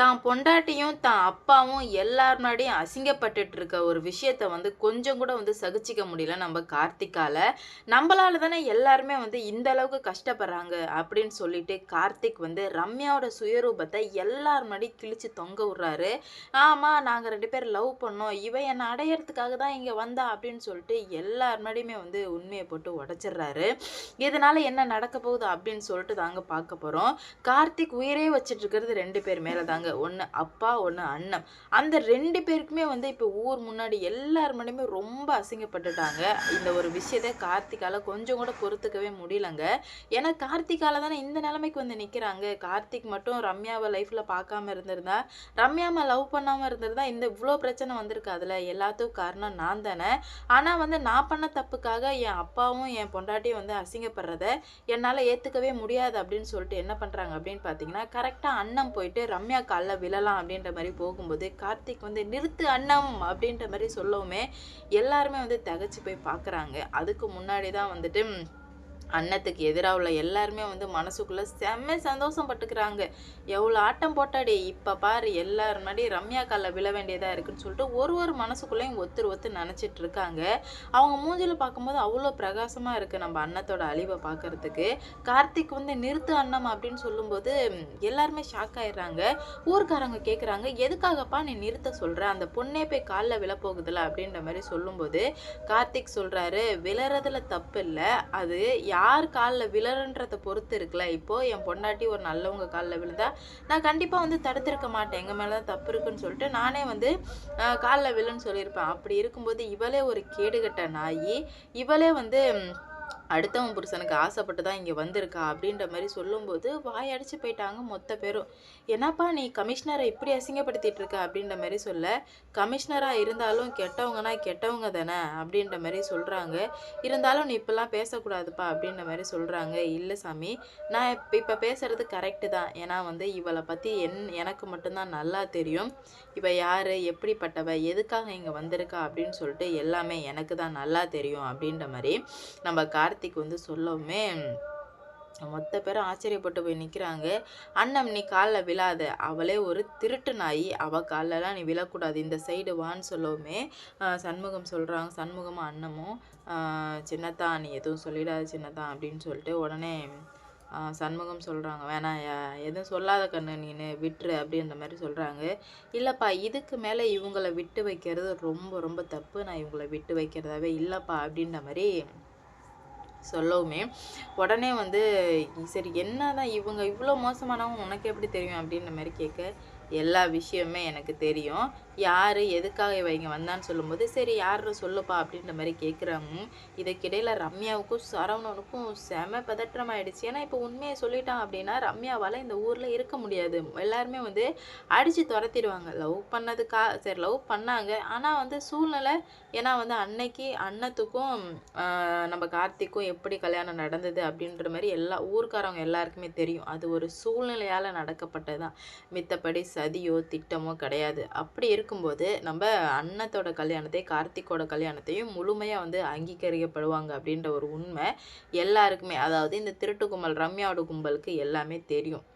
தான் பொண்டாட்டியும் தான் அப்பாவும் எல்லார் முன்னாடியும் அசிங்கப்பட்டுட்டு இருக்க ஒரு விஷயத்த வந்து கொஞ்சம் கூட வந்து சகிச்சிக்க முடியல நம்ம கார்த்திக்கால நம்மளால தானே எல்லாருமே வந்து இந்த அளவுக்கு கஷ்டப்படுறாங்க அப்படின்னு சொல்லிட்டு கார்த்திக் வந்து ரம்யாவோட சுயரூபத்தை எல்லார் முன்னாடி கிழிச்சு தொங்க விடுறாரு. ஆமா நாங்க ரெண்டு பேரும் லவ் பண்ணோம். இவ என்னை அடையறதுக்காக தான் இங்க வந்தா அப்படின்னு சொல்லிட்டு எல்லார் முன்னாடியுமே வந்து உண்மையை போட்டு உடைச்சிடுறாரு. இதனால என்ன நடக்க போகுது அப்படின்னு சொல்லிட்டு தாங்க பார்க்க போறோம். கார்த்திக் உயிரே வச்சிட்டு இருக்கிறது ரெண்டு பேர் மேல தாங்க ஒன்று அப்பா ஒன்று அண்ணன் அந்த ரெண்டு பேருக்குமே வந்து இப்போ ஊர் முன்னாடி எல்லார் முன்னாடியுமே ரொம்ப அசிங்கப்பட்டுட்டாங்க. இந்த ஒரு விஷயத்த கார்த்திகால கொஞ்சம் கூட பொறுத்துக்கவே முடியலங்க. ஏன்னா கார்த்திகால தானே இந்த நிலைமைக்கு வந்து நிற்கிறாங்க கார்த்திக் மட்டும் ரம்யாவை லைஃப்பில் பார்க்காம இருந்திருந்தா ரம்யாவை லவ் பண்ணாமல் இருந்திருந்தா இந்த இவ்வளோ பிரச்சனை வந்திருக்காதுல. எல்லாத்துக்கும் காரணம் நான் தானே. ஆனால் வந்து நான் பண்ண தப்புக்காக என் அப்பாவும் என் பொண்டாட்டியும் வந்து அசிங்கப்படுறத என்னால் ஏற்றுக்கவே முடியாது அப்படின்னு சொல்லிட்டு என்ன பண்ணுறாங்க அப்படின்னு பார்த்தீங்கன்னா கரெக்டாக அண்ணன் போயிட்டு ரம்யா காலில் விழலாம் அப்படின்ற மாதிரி போகும்போது கார்த்திக் வந்து நிறுத்து அண்ணம் அப்படின்ற மாதிரி சொல்லவுமே எல்லாருமே வந்து தகச்சு போய் பார்க்குறாங்க அதுக்கு முன்னாடி தான் வந்துட்டு அன்னத்துக்கு எதிராக உள்ள எல்லாருமே வந்து மனசுக்குள்ளே செம்ம சந்தோஷம் பட்டுக்கிறாங்க. எவ்வளோ ஆட்டம் போட்டாடி இப்போ பாரு எல்லாரும் முன்னாடி ரம்யா காலில் விழ வேண்டியதாக இருக்குன்னு சொல்லிட்டு ஒரு ஒரு மனசுக்குள்ளேயும் ஒத்துரு ஒத்து நினச்சிட்டு இருக்காங்க. அவங்க மூஞ்சில் பார்க்கும்போது அவ்வளோ பிரகாசமாக இருக்குது நம்ம அன்னத்தோட அழிவை பார்க்கறதுக்கு. கார்த்திக் வந்து நிறுத்து அன்னம் அப்படின்னு சொல்லும்போது எல்லாருமே ஷாக் ஆயிடுறாங்க. ஊர்க்காரங்க கேட்குறாங்க எதுக்காகப்பா நீ நிறுத்த சொல்கிற அந்த பொண்ணே போய் காலில் விழப்போகுதுல அப்படின்ற மாதிரி சொல்லும்போது கார்த்திக் சொல்கிறாரு விழறதுல தப்பு இல்லை. அது யார் காலில் விழறன்றதை பொறுத்து இருக்குல்ல. இப்போ என் பொண்டாட்டி ஒரு நல்லவங்க காலில் விழுந்தா நான் கண்டிப்பாக வந்து தடுத்திருக்க மாட்டேன். எங்கள் மேலே தான் தப்பு இருக்குன்னு சொல்லிட்டு நானே வந்து காலில் விழுன்னு சொல்லியிருப்பேன். அப்படி இருக்கும்போது இவளே ஒரு கேடுகட்ட நாயி இவளே வந்து அடுத்தவன் புருஷனுக்கு ஆசைப்பட்டு தான் இங்கே வந்திருக்கா அப்படின்ற மாதிரி சொல்லும்போது வாய் அடிச்சு போயிட்டாங்க மொத்த பேரும். என்னப்பா நீ கமிஷனரை இப்படி அசிங்கப்படுத்திட்டு இருக்க? அப்படின்ற மாதிரி சொல்ல கமிஷனராக இருந்தாலும் கெட்டவங்கன்னா கெட்டவங்க தானே? அப்படின்ற மாதிரி சொல்கிறாங்க இருந்தாலும் நீ இப்பெல்லாம் பேசக்கூடாதுப்பா அப்படின்ற மாதிரி சொல்கிறாங்க இல்லை சாமி நான் இப்போ இப்போ பேசுறது கரெக்டு தான். ஏன்னா வந்து இவளை பற்றி என் எனக்கு மட்டும்தான் நல்லா தெரியும். இவள் யார் எப்படிப்பட்டவ எதுக்காக இங்கே வந்திருக்கா? அப்படின்னு சொல்லிட்டு எல்லாமே எனக்கு தான் நல்லா தெரியும் அப்படின்ற மாதிரி நம்ம கார்த்திக் வந்து சொல்லவுமே மொத்த பேரும் ஆச்சரியப்பட்டு போய் நிற்கிறாங்க அண்ணம் நீ காலில் விழாத. அவளே ஒரு திருட்டு நாய். அவள் காலெலாம் நீ விழக்கூடாது. இந்த சைடு வான்னு சொல்லவுமே சண்முகம் சொல்கிறாங்க சண்முகமும் அண்ணமும் சின்னத்தா நீ எதுவும் சொல்லிடாது சின்னத்தா அப்படின்னு சொல்லிட்டு உடனே சண்முகம் சொல்கிறாங்க வேணாம் எதுவும் சொல்லாத கண்ணு நீனு விட்டுரு அப்படின்ற மாதிரி சொல்கிறாங்க இல்லைப்பா இதுக்கு மேலே இவங்களை விட்டு வைக்கிறது ரொம்ப ரொம்ப தப்பு. நான் இவங்களை விட்டு வைக்கிறதாவே இல்லைப்பா அப்படின்ற மாதிரி சொல்லவுமே. உடனே வந்து சரி என்னதான் இவங்க இவ்வளோ மோசமானவங்க உனக்கு எப்படி தெரியும்? அப்படின்ற மாதிரி கேட்க எல்லா விஷயமே எனக்கு தெரியும். யார் எதுக்காக இவ இங்கே வந்தான்னு சொல்லும்போது சரி யாரு சொல்லுப்பா அப்படின்ற மாதிரி கேட்குறாங்க இதுக்கிடையில் ரம்யாவுக்கும் சரவணனுக்கும் செம பதற்றம் ஆயிடுச்சு ஏன்னா இப்போ உண்மையை சொல்லிட்டான் அப்படின்னா ரம்யாவால் இந்த ஊரில் இருக்க முடியாது. எல்லாருமே வந்து அடித்து துரத்திடுவாங்க. லவ் பண்ணதுக்கா சரி லவ் பண்ணாங்க. ஆனால் வந்து சூழ்நிலை ஏன்னா வந்து அன்னைக்கு அன்னத்துக்கும் நம்ம கார்த்திக்கும் எப்படி கல்யாணம் நடந்தது அப்படின்ற மாதிரி எல்லா ஊர்க்காரவங்க எல்லாருக்குமே தெரியும். அது ஒரு சூழ்நிலையால் நடக்கப்பட்டது தான் மித்தபடி சதியோ திட்டமோ கிடையாது. அப்படி இருக்கும்போது நம்ம அன்னத்தோட கல்யாணத்தை கார்த்திக்கோட கல்யாணத்தையும் முழுமையாக வந்து அங்கீகரிக்கப்படுவாங்க அப்படின்ற ஒரு உண்மை எல்லாருக்குமே. அதாவது இந்த திருட்டு கும்பல் ரம்யாவோட கும்பலுக்கு எல்லாமே தெரியும்.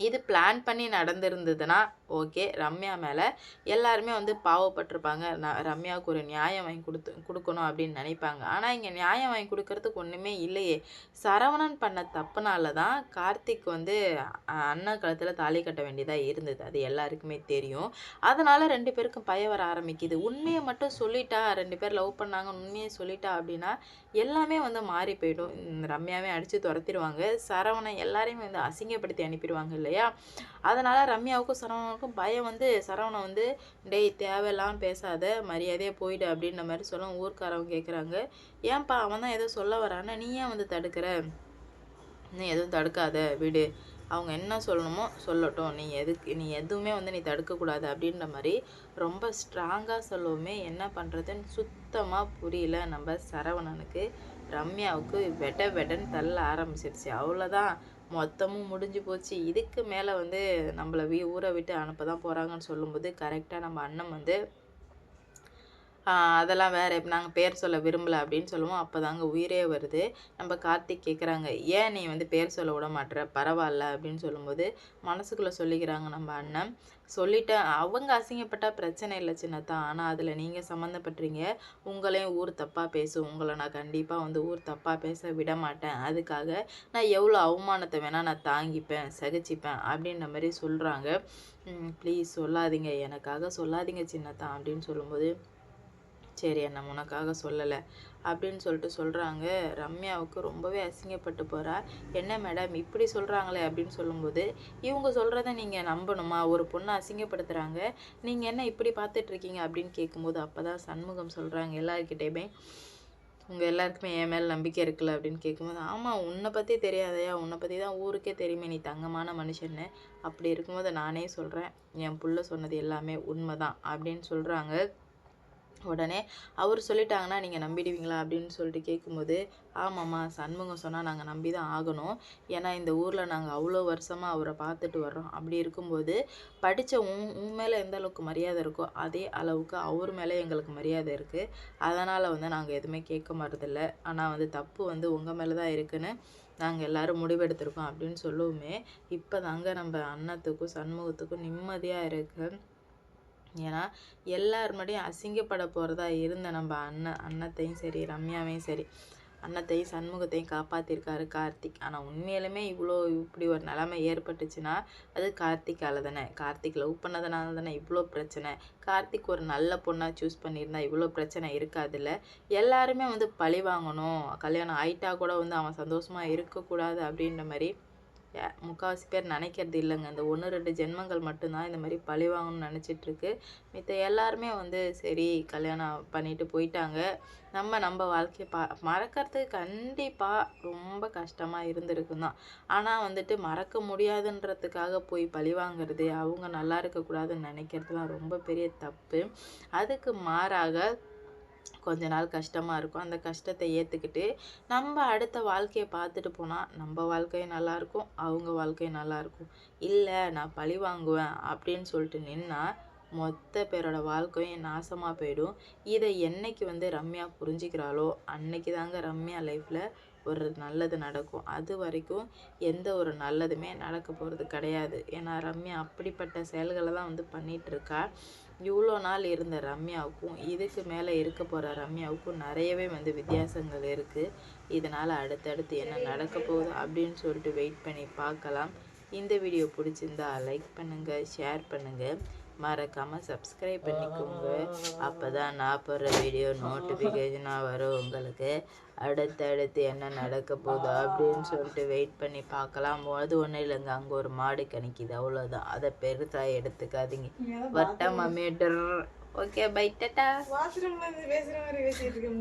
இது பிளான் பண்ணி நடந்திருந்ததுன்னா ஓகே ரம்யா மேலே எல்லாருமே வந்து பாவப்பட்டிருப்பாங்க. நான் ரம்யாவுக்கு ஒரு நியாயம் வாங்கி கொடுத்து கொடுக்கணும் அப்படின்னு நினைப்பாங்க. ஆனால் இங்கே நியாயம் வாங்கி கொடுக்கறதுக்கு ஒன்றுமே இல்லையே. சரவணன் பண்ண தப்புனால தான் கார்த்திக் வந்து அஹ், அண்ணன் தாலி கட்ட வேண்டியதாக இருந்தது. அது எல்லாருக்குமே தெரியும். அதனால் ரெண்டு பேருக்கும் பயம் வர ஆரம்பிக்குது. உண்மையை மட்டும் சொல்லிட்டா ரெண்டு பேர் லவ் பண்ணாங்க உண்மையை சொல்லிட்டா அப்படின்னா எல்லாமே வந்து மாறி போயிடும். இந்த ரம்யாவே அடித்து துரத்திடுவாங்க. சரவணன் எல்லாரையும் வந்து அசிங்கப்படுத்தி அனுப்பிடுவாங்க இல்லையா? அதனால் ரம்யாவுக்கும் சரவணனுக்கும் பயம் வந்து சரவணன் வந்து டேய் தேவையில்லாம் பேசாத மரியாதையாக போயிடு அப்படின்ற மாதிரி சொல்ல ஊர்க்காரவங்க கேட்குறாங்க ஏன்பா அவன் தான் ஏதோ சொல்ல வரான்னா நீ ஏன் வந்து தடுக்கிற? நீ எதுவும் தடுக்காத விடு. அவங்க என்ன சொல்லணுமோ சொல்லட்டும். நீ எதுக்கு நீ எதுவுமே வந்து நீ தடுக்கக்கூடாது அப்படின்ற மாதிரி ரொம்ப ஸ்ட்ராங்காக சொல்லவுமே என்ன பண்ணுறதுன்னு சுத்தமாக புரியல நம்ம சரவணனுக்கு. ரம்யாவுக்கு வெட வெடன்னு தள்ள ஆரம்பிச்சிருச்சு. அவ்வளோதான் மொத்தமும் முடிஞ்சு போச்சு. இதுக்கு மேலே வந்து நம்மளை வீ ஊரை விட்டு அனுப்ப தான் போகிறாங்கன்னு சொல்லும்போது கரெக்டாக நம்ம அண்ணன் வந்து அதெல்லாம் வேறு நாங்கள் பேர் சொல்ல விரும்பலை அப்படின்னு சொல்லுவோம். அப்போ தாங்க உயிரே வருது. நம்ம கார்த்திக் கேட்குறாங்க ஏன் நீ வந்து பேர் சொல்ல விட மாட்ற? பரவாயில்ல அப்படின்னு சொல்லும்போது மனசுக்குள்ளே சொல்லிக்கிறாங்க நம்ம அண்ணன். சொல்லிட்டேன் அவங்க அசிங்கப்பட்டால் பிரச்சனை இல்லை சின்னத்தா. ஆனால் அதில் நீங்கள் சம்மந்தப்பட்டீங்க. உங்களையும் ஊர் தப்பாக பேசும் உங்களை நான் கண்டிப்பாக வந்து ஊர் தப்பாக பேச விட மாட்டேன். அதுக்காக நான் எவ்வளோ அவமானத்தை வேணால் நான் தாங்கிப்பேன் சகிச்சிப்பேன் அப்படின்ற மாதிரி சொல்கிறாங்க ப்ளீஸ் சொல்லாதீங்க. எனக்காக சொல்லாதீங்க சின்னத்தா அப்படின்னு சொல்லும்போது சரி என்ன உனக்காக சொல்லலை. அப்படின்னு சொல்லிட்டு சொல்கிறாங்க ரம்யாவுக்கு ரொம்பவே அசிங்கப்பட்டு போகிறா என்ன மேடம் இப்படி சொல்கிறாங்களே அப்படின்னு சொல்லும்போது இவங்க சொல்கிறத நீங்கள் நம்பணுமா? ஒரு பொண்ணை அசிங்கப்படுத்துகிறாங்க நீங்கள் என்ன இப்படி பார்த்துட்ருக்கீங்க? அப்படின்னு கேட்கும்போது அப்போ தான் சண்முகம் சொல்கிறாங்க எல்லாருக்கிட்டேயுமே உங்கள் எல்லாருக்குமே என் மேலே நம்பிக்கை இருக்குல்ல அப்படின்னு கேட்கும்போது ஆமாம் உன்னை பற்றி தெரியாதையா? உன்னை பற்றி தான் ஊருக்கே தெரியுமே நீ தங்கமான மனுஷன்னு. அப்படி இருக்கும்போது நானே சொல்கிறேன் என் புள்ள சொன்னது எல்லாமே உண்மை தான் அப்படின்னு சொல்கிறாங்க உடனே அவர் சொல்லிட்டாங்கன்னா நீங்கள் நம்பிடுவீங்களா அப்படின்னு சொல்லிட்டு கேட்கும்போது ஆமாம்மா சண்முகம் சொன்னால் நாங்கள் நம்பி தான் ஆகணும். ஏன்னா இந்த ஊரில் நாங்கள் அவ்வளோ வருஷமாக அவரை பார்த்துட்டு வர்றோம். அப்படி இருக்கும்போது படித்த உன் உன் மேலே எந்த அளவுக்கு மரியாதை இருக்கோ அதே அளவுக்கு அவர் மேலே எங்களுக்கு மரியாதை இருக்குது அதனால் வந்து நாங்கள் எதுவுமே கேட்க மாட்டதில்ல. ஆனால் வந்து தப்பு வந்து உங்கள் மேலே தான் இருக்குன்னு நாங்கள் எல்லாரும் முடிவெடுத்திருக்கோம் அப்படின்னு சொல்லுவோமே இப்போ தாங்க நம்ம அன்னத்துக்கும் சண்முகத்துக்கும் நிம்மதியாக இருக்குது ஏன்னா எல்லார் முன்னாடியும் அசிங்கப்பட போகிறதா இருந்த நம்ம அண்ணன் அண்ணத்தையும் சரி ரம்யாவையும் சரி அன்னத்தையும் சண்முகத்தையும் காப்பாற்றிருக்காரு கார்த்திக். ஆனால் உண்மையிலுமே இவ்வளோ இப்படி ஒரு நிலமை ஏற்பட்டுச்சுன்னா அது கார்த்திக்கால தானே. கார்த்திக் லவ் பண்ணதுனால தானே இவ்வளோ பிரச்சனை. கார்த்திக் ஒரு நல்ல பொண்ணாக சூஸ் பண்ணியிருந்தா இவ்வளோ பிரச்சனை இருக்காதுல்ல. எல்லாருமே வந்து பழி வாங்கணும். கல்யாணம் ஆயிட்டா கூட வந்து அவன் சந்தோஷமாக இருக்கக்கூடாது அப்படின்ற மாதிரி முக்கால்வாசி முக்காவாசி பேர் நினைக்கிறது இல்லைங்க. இந்த ஒன்று ரெண்டு ஜென்மங்கள் மட்டும்தான் இந்த மாதிரி பழி வாங்கணும்னு நினச்சிட்ருக்கு. மித்த எல்லாருமே வந்து சரி கல்யாணம் பண்ணிட்டு போயிட்டாங்க. நம்ம நம்ம வாழ்க்கையை பா மறக்கிறதுக்கு கண்டிப்பாக ரொம்ப கஷ்டமாக இருந்திருக்கும் தான். ஆனால் வந்துட்டு மறக்க முடியாதுன்றதுக்காக போய் பழி வாங்குறது அவங்க நல்லா இருக்கக்கூடாதுன்னு நினைக்கிறதுலாம் ரொம்ப பெரிய தப்பு. அதுக்கு மாறாக கொஞ்ச நாள் கஷ்டமாக இருக்கும். அந்த கஷ்டத்தை ஏற்றுக்கிட்டு நம்ம அடுத்த வாழ்க்கையை பார்த்துட்டு போனால் நம்ம வாழ்க்கையும் நல்லாயிருக்கும் அவங்க வாழ்க்கையும் நல்லாயிருக்கும் இல்லை நான் பழி வாங்குவேன் அப்படின்னு சொல்லிட்டு நின்னா மொத்த பேரோட வாழ்க்கையும் நாசமாக போயிடும். இதை என்னைக்கு வந்து ரம்யா புரிஞ்சுக்கிறாளோ அன்னைக்கு தாங்க ரம்யா லைஃப்பில் ஒரு நல்லது நடக்கும். அது வரைக்கும் எந்த ஒரு நல்லதுமே நடக்க போகிறது கிடையாது. ஏன்னா ரம்யா அப்படிப்பட்ட செயல்களை தான் வந்து பண்ணிகிட்ருக்கா இருக்கா. இவ்வளோ நாள் இருந்த ரம்யாவுக்கும் இதுக்கு மேலே இருக்க போகிற ரம்யாவுக்கும் நிறையவே வந்து வித்தியாசங்கள் இருக்குது இதனால் அடுத்தடுத்து என்ன நடக்க போகுது அப்படின்னு சொல்லிட்டு வெயிட் பண்ணி பார்க்கலாம். இந்த வீடியோ பிடிச்சிருந்தா லைக் பண்ணுங்கள் ஷேர் பண்ணுங்கள் மறக்காமல் சப்ஸ்கிரைப் பண்ணிக்கோங்க. அப்போ தான் நான் போடுற வீடியோ நோட்டிஃபிகேஷனாக வரும் உங்களுக்கு. அடுத்தடுத்து என்ன நடக்க போகுது அப்படின்னு சொல்லிட்டு வெயிட் பண்ணி பார்க்கலாம். அது ஒன்றும் இல்லைங்க. அங்கே ஒரு மாடு கணிக்குது. அவ்வளோதான் அதை பெருசாக எடுத்துக்காதீங்க. வட்டமா மீட்டர் ஓகே பை டட்டா இருந்து மாதிரி பேசிட்டு